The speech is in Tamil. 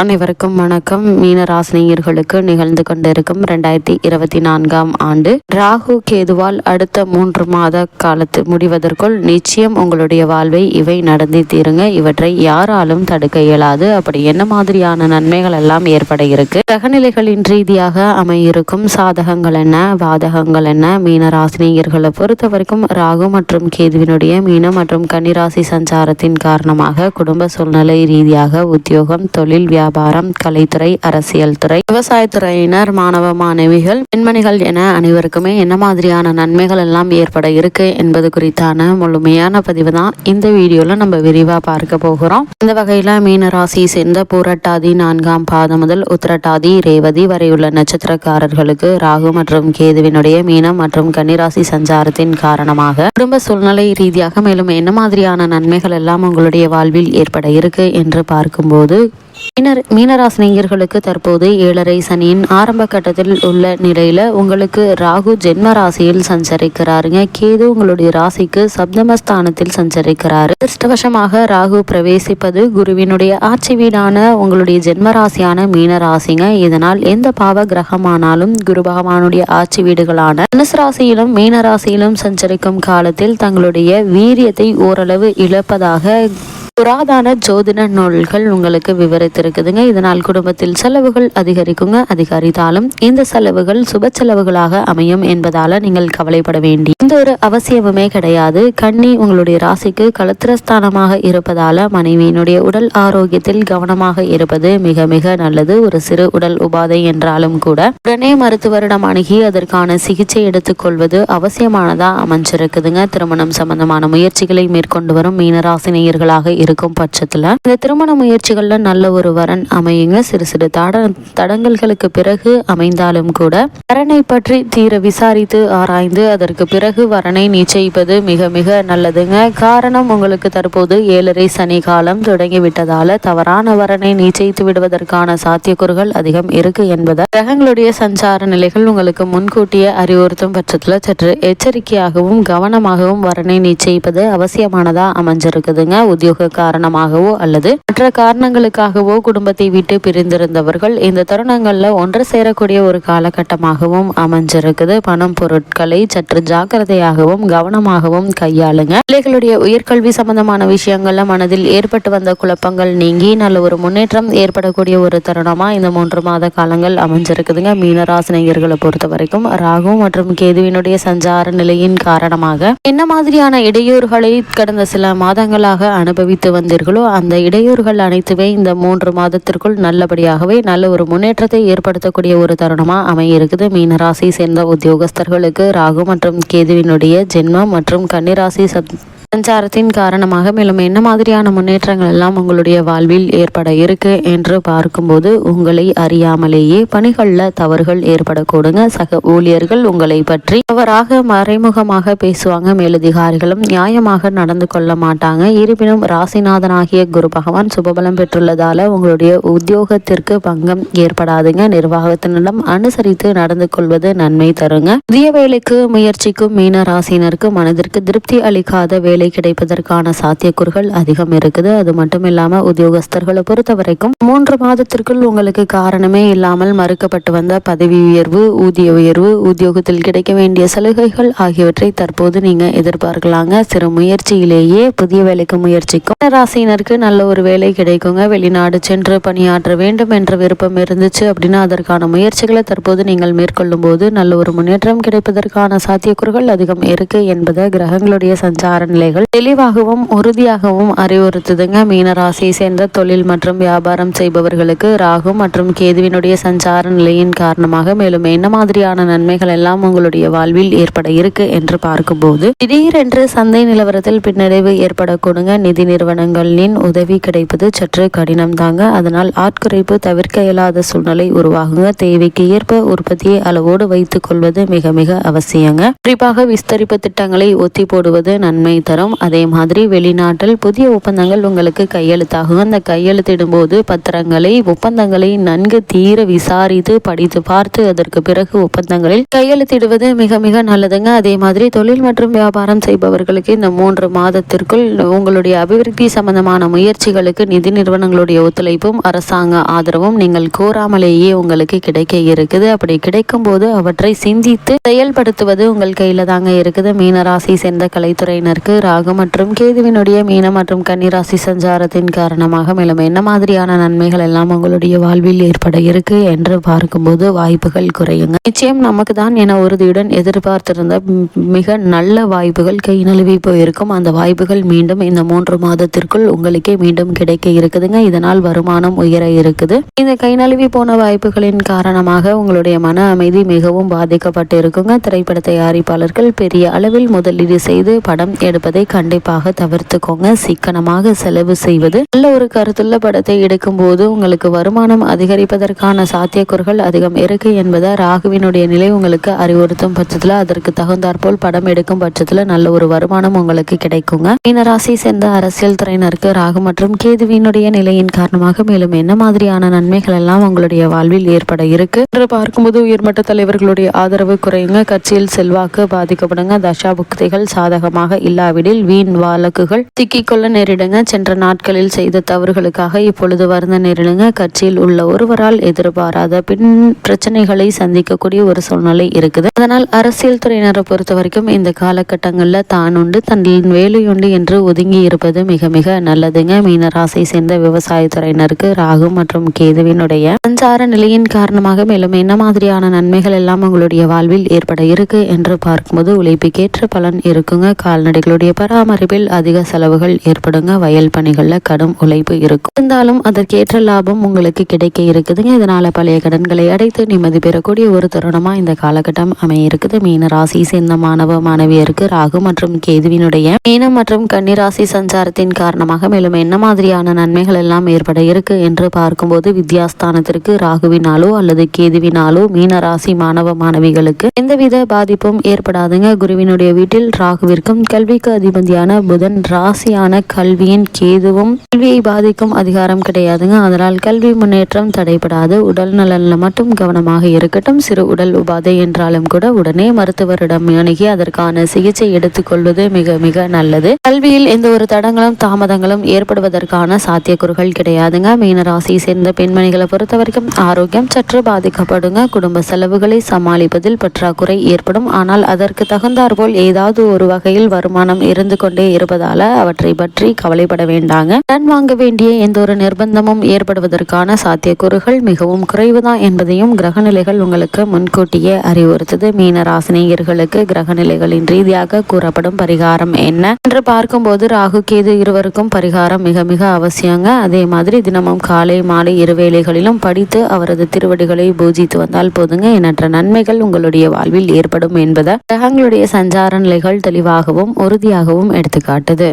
அனைவருக்கும் வணக்கம். மீனராசினியர்களுக்கு நிகழ்ந்து கொண்டிருக்கும் ரெண்டாயிரத்தி இருபத்தி நான்காம் ஆண்டு. ராகு கேதுவால் அடுத்த மூன்று மாத காலத்து முடிவதற்குள் நிச்சயம் உங்களுடைய வாழ்வை இவை நடந்தே தீருங்க. இவற்றை யாராலும் தடுக்க இயலாது. அப்படி என்ன மாதிரியான நன்மைகள் எல்லாம் ஏற்பட இருக்கு? கிரகநிலைகளின் ரீதியாக அமையிருக்கும் சாதகங்கள் என்ன? பாதகங்கள் என்ன? மீனராசினியர்களை பொறுத்த வரைக்கும் ராகு மற்றும் கேதுவினுடைய மீன மற்றும் கன்னிராசி சஞ்சாரத்தின் காரணமாக குடும்ப சூழ்நிலை ரீதியாக உத்தியோகம் தொழில் வியாபாரம் வியாபாரம் கலைத்துறை அரசியல் துறை விவசாயத்துறையினர் மாணவ மாணவிகள் பெண்மணிகள் என அனைவருக்குமே என்ன மாதிரியான நன்மைகள் எல்லாம் ஏற்பட இருக்கு என்பது குறித்தான முழுமையான பதிவு தான் இந்த வீடியோல நம்ம விரிவா பார்க்க போகிறோம். இந்த வகையில மீன ராசி சேர்ந்த பூரட்டாதி நான்காம் பாதம் முதல் உத்திரட்டாதி ரேவதி வரையுள்ள நட்சத்திரக்காரர்களுக்கு ராகு மற்றும் கேதுவினுடைய மீனம் மற்றும் கன்னிராசி சஞ்சாரத்தின் காரணமாக குடும்ப சூழ்நிலை ரீதியாக மேலும் என்ன மாதிரியான நன்மைகள் எல்லாம் உங்களுடைய வாழ்வில் ஏற்பட இருக்கு என்று பார்க்கும்போது மீனர் மீனராசினியர்களுக்கு தற்போது ஏழரை சனியின் ஆரம்ப கட்டத்தில் உள்ள நிலையில உங்களுக்கு ராகு ஜென்ம ராசியில் சஞ்சரிக்கிறாருங்க. கேது உங்களுடைய ராசிக்கு சப்தமஸ்தானத்தில் சஞ்சரிக்கிறாரு. அதிர்ஷ்டவசமாக ராகு பிரவேசிப்பது குருவினுடைய ஆட்சி வீடான உங்களுடைய ஜென்ம ராசியான மீன ராசிங்க. இதனால் எந்த பாவ கிரகமானாலும் குரு பகவானுடைய ஆட்சி வீடுகளான தனுசு ராசியிலும் மீன ராசியிலும் சஞ்சரிக்கும் காலத்தில் தங்களுடைய வீரியத்தை ஓரளவு இழப்பதாக புராதான ஜோதிட நூல்கள் உங்களுக்கு விவரித்திருக்குதுங்க. இதனால் குடும்பத்தில் செலவுகள் அதிகரிக்குங்க. அதிகரித்தாலும் இந்த செலவுகள் சுப செலவுகளாக அமையும் என்பதால நீங்கள் கவலைப்பட வேண்டி இந்த ஒரு அவசியமுமே கிடையாது. கண்ணி உங்களுடைய ராசிக்கு கலத்திரஸ்தானமாக இருப்பதால மனைவியினுடைய உடல் ஆரோக்கியத்தில் கவனமாக இருப்பது மிக மிக நல்லது. ஒரு சிறு உடல் உபாதை என்றாலும் கூட உடனே மருத்துவரிடம் அணுகி அதற்கான சிகிச்சை எடுத்துக்கொள்வது அவசியமானதா அமைஞ்சிருக்குதுங்க. திருமணம் சம்பந்தமான முயற்சிகளை மேற்கொண்டு வரும் மீனராசினியர்களாக இருக்கும் பட்சத்துல இந்த திருமண முயற்சிகள்ல நல்ல ஒரு வரன் அமையுங்க. சிறு சிறு தட தடங்கல்களுக்கு பிறகு அமைந்தாலும் கூட வரனை பற்றி தீர விசாரித்து ஆராய்ந்து அதற்கு பிறகு வரனை நிச்சயிப்பது மிக மிக நல்லதுங்க. காரணம் உங்களுக்கு தற்போது ஏழரை சனி காலம் தொடங்கிவிட்டதால தவறான வரனை நிச்சயித்து விடுவதற்கான சாத்தியக்கூறுகள் அதிகம் இருக்கு என்பதால் கிரகங்களுடைய சஞ்சார நிலைகள் உங்களுக்கு முன்கூட்டியே அறிவுறுத்தும் பட்சத்துல சற்று எச்சரிக்கையாகவும் கவனமாகவும் வரனை நிச்சயிப்பது அவசியமானதா அமைஞ்சிருக்குதுங்க. உத்தியோக காரணமாகவோ அல்லது மற்ற காரணங்களுக்காகவோ குடும்பத்தை விட்டு பிரிந்திருந்தவர்கள் இந்த தருணங்களில் ஒன்று சேரக்கூடிய ஒரு காலகட்டமாகவும் அமைஞ்சிருக்குது. பணம் பொருட்களை சற்று ஜாக்கிரதையாகவும் கவனமாகவும் கையாளுங்க. பிள்ளைகளுடைய உயர்கல்வி சம்பந்தமான விஷயங்கள்ல மனதில் ஏற்பட்டு வந்த குழப்பங்கள் நீங்கி நல்ல ஒரு முன்னேற்றம் ஏற்படக்கூடிய ஒரு தருணமா இந்த மூன்று மாத காலங்கள் அமைஞ்சிருக்குதுங்க. மீனராசினியர்களை பொறுத்த வரைக்கும் ராகு மற்றும் கேதுவினுடைய சஞ்சார நிலையின் காரணமாக என்ன மாதிரியான இடையூறுகளை கடந்த சில மாதங்களாக அனுபவித்து வந்தீர்களோ அந்த இடையூறுகள் அனைத்துமே இந்த மூன்று மாதத்திற்குள் நல்லபடியாகவே நல்ல ஒரு முன்னேற்றத்தை ஏற்படுத்தக்கூடிய ஒரு தருணமா அமையிருக்குது. மீனராசி சேர்ந்த உத்தியோகஸ்தர்களுக்கு ராகு மற்றும் கேதுவினுடைய ஜென்மம் மற்றும் கன்னிராசி சத் சஞ்சாரத்தின் காரணமாக மேலும் என்ன மாதிரியான முன்னேற்றங்கள் எல்லாம் உங்களுடைய வாழ்வில் ஏற்பட இருக்கு என்று பார்க்கும்போது உங்களை அறியாமலேயே பணிகளில் தவறுகள் ஏற்படக்கூடுங்க. சக ஊழியர்கள் உங்களை பற்றி தவறாக மறைமுகமாக பேசுவாங்க. மேலதிகாரிகளும் நியாயமாக நடந்து கொள்ள மாட்டாங்க. இருப்பினும் ராசிநாதனாகிய குரு பகவான் சுபபலம் பெற்றுள்ளதால உங்களுடைய உத்தியோகத்திற்கு பங்கம் ஏற்படாதுங்க. நிர்வாகத்தினிடம் அனுசரித்து நடந்து கொள்வது நன்மை தருங்க. புதிய வேலைக்கு முயற்சிக்கும் மீன ராசினருக்கு மனதிற்கு திருப்தி அளிக்காத வேலை வேலை கிடைப்பதற்கான சாத்தியக்கூறுகள் அதிகம் இருக்குது. அது மட்டும் இல்லாம உத்தியோகஸ்தர்களை பொறுத்த வரைக்கும் மூன்று மாதத்திற்குள் உங்களுக்கு காரணமே இல்லாமல் மறுக்கப்பட்டு வந்த பதவி உயர்வு ஊதிய உயர்வு உத்தியோகத்தில் கிடைக்க வேண்டிய சலுகைகள் ஆகியவற்றை தற்போது நீங்க எதிர்பார்க்கலாங்க. சிறு முயற்சியிலேயே புதிய வேலைக்கு முயற்சிக்கும். ராசியினருக்கு நல்ல ஒரு வேலை கிடைக்குங்க. வெளிநாடு சென்று பணியாற்ற வேண்டும் என்ற விருப்பம் இருந்துச்சு அப்படின்னா அதற்கான முயற்சிகளை தற்போது நீங்கள் மேற்கொள்ளும் போது நல்ல ஒரு முன்னேற்றம் கிடைப்பதற்கான சாத்தியக்கூறுகள் அதிகம் இருக்கு என்பதை கிரகங்களுடைய சஞ்சார நிலை நிலைகள் தெளிவாகவும் உறுதியாகவும் அறிவுறுத்துதுங்க. மீனராசியை சேர்ந்த தொழில் மற்றும் வியாபாரம் செய்பவர்களுக்கு ராகு மற்றும் கேதுவினுடைய சஞ்சார நிலையின் காரணமாக மேலும் என்ன மாதிரியான நன்மைகள் எல்லாம் உங்களுடைய வாழ்வில் ஏற்பட இருக்கு என்று பார்க்கும்போது திடீரென்று சந்தை நிலவரத்தில் பின்னடைவு ஏற்படக்கூடுங்க. நிதி நிறுவனங்களின் உதவி கிடைப்பது சற்று கடினம் தாங்க அதனால் ஆட்குறைப்பு தவிர்க்க இயலாத சூழ்நிலை உருவாகுங்க. தேவைக்கு ஏற்ப உற்பத்தியை அளவோடு வைத்துக் கொள்வது மிக மிக அவசியங்க. குறிப்பாக விஸ்தரிப்பு திட்டங்களை ஒத்தி போடுவது நன்மை தரும் வரும். அதே மாதிரி வெளிநாட்டில் புதிய ஒப்பந்தங்கள் உங்களுக்கு கையெழுத்தாகும். அந்த கையெழுத்திடும் போது பத்திரங்களை ஒப்பந்தங்களை நன்கு தீர விசாரித்து படித்து பார்த்து அதற்கு பிறகு ஒப்பந்தங்களில் கையெழுத்திடுவது மிக மிக நல்லதுங்க. அதே மாதிரி தொழில் மற்றும் வியாபாரம் செய்பவர்களுக்கு இந்த மூன்று மாதத்திற்குள் உங்களுடைய அபிவிருத்தி சம்பந்தமான முயற்சிகளுக்கு நிதி நிறுவனங்களுடைய ஒத்துழைப்பும் அரசாங்க ஆதரவும் நீங்கள் கோராமலேயே உங்களுக்கு கிடைக்க இருக்குது. அப்படி கிடைக்கும் போது அவற்றை சிந்தித்து செயல்படுத்துவது உங்கள் கையில தாங்க இருக்குது. மீனராசி சேர்ந்த கலைத்துறையினருக்கு ராகு மற்றும் கேதுவினுடைய மீன மற்றும் கன்னிராசி சஞ்சாரத்தின் காரணமாக மேலும் என்ன மாதிரியான நன்மைகள் எல்லாம் உங்களுடைய வாழ்வில் ஏற்பட இருக்கு என்று பார்க்கும்போது வாய்ப்புகள் குறையுங்க. நிச்சயம் நமக்கு தான் என உறுதியுடன் எதிர்பார்த்திருந்த மிக நல்ல வாய்ப்புகள் கை நழுவி போயிருக்கும். அந்த வாய்ப்புகள் மீண்டும் இந்த மூன்று மாதத்திற்குள் உங்களுக்கே மீண்டும் கிடைக்க இருக்குதுங்க. இதனால் வருமானம் உயர இருக்குது. இந்த கை நழுவி போன வாய்ப்புகளின் காரணமாக உங்களுடைய மன அமைதி மிகவும் பாதிக்கப்பட்டு இருக்குங்க திரைப்பட தயாரிப்பாளர்கள் பெரிய அளவில் முதலீடு செய்து படம் எடுப்பதை கண்டிப்பாக தவிர்த்துக்கோங்க. சிக்கனமாக செலவு செய்வது. நல்ல ஒரு கருத்துள்ள படத்தை எடுக்கும் போது உங்களுக்கு வருமானம் அதிகரிப்பதற்கான சாத்தியக்கூறுகள் அதிகம் இருக்கு என்பதை ராகுவினுடைய நிலை உங்களுக்கு அறிவுறுத்தும் பட்சத்தில் அதற்கு தகுந்தாற்போல் படம் எடுக்கும் பட்சத்தில் நல்ல ஒரு வருமானம் உங்களுக்கு கிடைக்குங்க. மீனராசி சேர்ந்த அரசியல் துறையினருக்கு ராகு மற்றும் கேதுவினுடைய நிலையின் காரணமாக மேலும் என்ன மாதிரியான நன்மைகள் எல்லாம் உங்களுடைய வாழ்வில் ஏற்பட இருக்கு? என்று பார்க்கும்போது உயர்மட்ட தலைவர்களுடைய ஆதரவு குறையுங்க. கட்சியில் செல்வாக்கு பாதிக்கப்படுங்க. தசா புக்திகள் சாதகமாக இல்லாவிடில் வீண் வழக்குகள் சிக்கிக்கொள்ள நேரிடுங்க. சென்ற நாட்களில் செய்த தவறுகளுக்காக இப்பொழுது வருந்த நேரிடுங்க. கட்சியில் உள்ள ஒருவரால் எதிர்பாராத பின் பிரச்சனைகளை சந்திக்கக்கூடிய ஒரு சூழ்நிலை இருக்குது. அதனால் அரசியல் துறையினரை பொறுத்த வரைக்கும் இந்த காலகட்டங்களில் தான் உண்டு தன்னின் வேலையுண்டு என்று ஒதுங்கி இருப்பது மிக மிக நல்லதுங்க. மீனராசை சேர்ந்த விவசாயத்துறையினருக்கு ராகு மற்றும் கேதுவினுடைய சஞ்சார நிலையின் காரணமாக மேலும் என்ன மாதிரியான நன்மைகள் எல்லாம் உங்களுடைய வாழ்வில் ஏற்பட இருக்கு என்று பார்க்கும்போது உழைப்புக்கேற்ற பலன் இருக்குங்க. கால்நடைகளுடைய பராமரிப்பில் அதிக செலவுகள் ஏற்படுங்க. வயல் பணிகளில் கடும் உழைப்பு இருக்கும். இருந்தாலும் அதற்கேற்ற லாபம் உங்களுக்கு கிடைக்க இருக்குதுங்க. இதனால பழைய கடன்களை அடைத்து நிம்மதி பெறக்கூடிய ஒரு தருணமா இந்த காலகட்டம் அமைய இருக்குது மீன ராசி சேர்ந்த மாணவ மாணவியருக்கு ராகு மற்றும் கேதுவினுடைய மீனம் மற்றும் கன்னிராசி சஞ்சாரத்தின் காரணமாக மேலும் என்ன மாதிரியான நன்மைகள் எல்லாம் ஏற்பட இருக்கு என்று பார்க்கும்போது வித்யாஸ்தானத்திற்கு ராகுவினாலோ அல்லது கேதுவினாலோ மீன ராசி மாணவ மாணவிகளுக்கு எந்தவித பாதிப்பும் ஏற்படாதுங்க. குருவினுடைய வீட்டில் ராகுவிற்கும் கல்விக்கு அதிபதியான புதன் ராசியான கல்வியின் கேதுவும் கல்வியை பாதிக்கும் அதிகாரம் கிடையாதுங்க. அதனால் கல்வி முன்னேற்றம் தடைபடாது. உடல் நலனில் மட்டும் கவனமாக இருக்கட்டும். சிறு உடல் உபாதை என்றாலும் கூட உடனே மருத்துவரிடம் அணுகி அதற்கான சிகிச்சை எடுத்துக்கொள்வது மிக மிக நல்லது. கல்வியில் எந்த ஒரு தடங்களும் தாமதங்களும் ஏற்படுவதற்கான சாத்தியக்கூறுகள் கிடையாதுங்க. மீனராசியை சேர்ந்த பெண்மணிகளை பொறுத்த வரைக்கும் ஆரோக்கியம் சற்று பாதிக்கப்படுங்க. குடும்ப செலவுகளை சமாளிப்பதில் பற்றாக்குறை ஏற்படும். ஆனால் அதற்கு தகுந்தாற்போல் ஏதாவது ஒரு வகையில் வருமானம் இருந்து கொண்டே இருப்பதால அவற்றை பற்றி கவலைப்பட வேண்டாங்க. கடன் வாங்க வேண்டிய எந்த ஒரு நிர்பந்தமும் ஏற்படுவதற்கான சாத்தியக்கூறுகள் மிகவும் குறைவுதான் என்பதையும் கிரகநிலைகள் உங்களுக்கு முன்கூட்டியே அறிவுறுத்தது. மீன ராசினியர்களுக்கு கிரகநிலைகளின் ரீதியாக கூறப்படும் பரிகாரம் என்ன? என்று பார்க்கும்போது ராகு கேது இருவருக்கும் பரிகாரம் மிக மிக அவசியங்க. அதே மாதிரி தினமும் காலை மாலை இருவேளைகளிலும் படித்து அவரது திருவடிகளை பூஜித்து வந்தால் போதுங்க. எண்ணற்ற நன்மைகள் உங்களுடைய வாழ்வில் ஏற்படும் என்பதை. கிரகங்களுடைய சஞ்சார நிலைகள் தெளிவாகவும் உறுதியாக உறுதியாகவும் எடுத்துக்காட்டுது.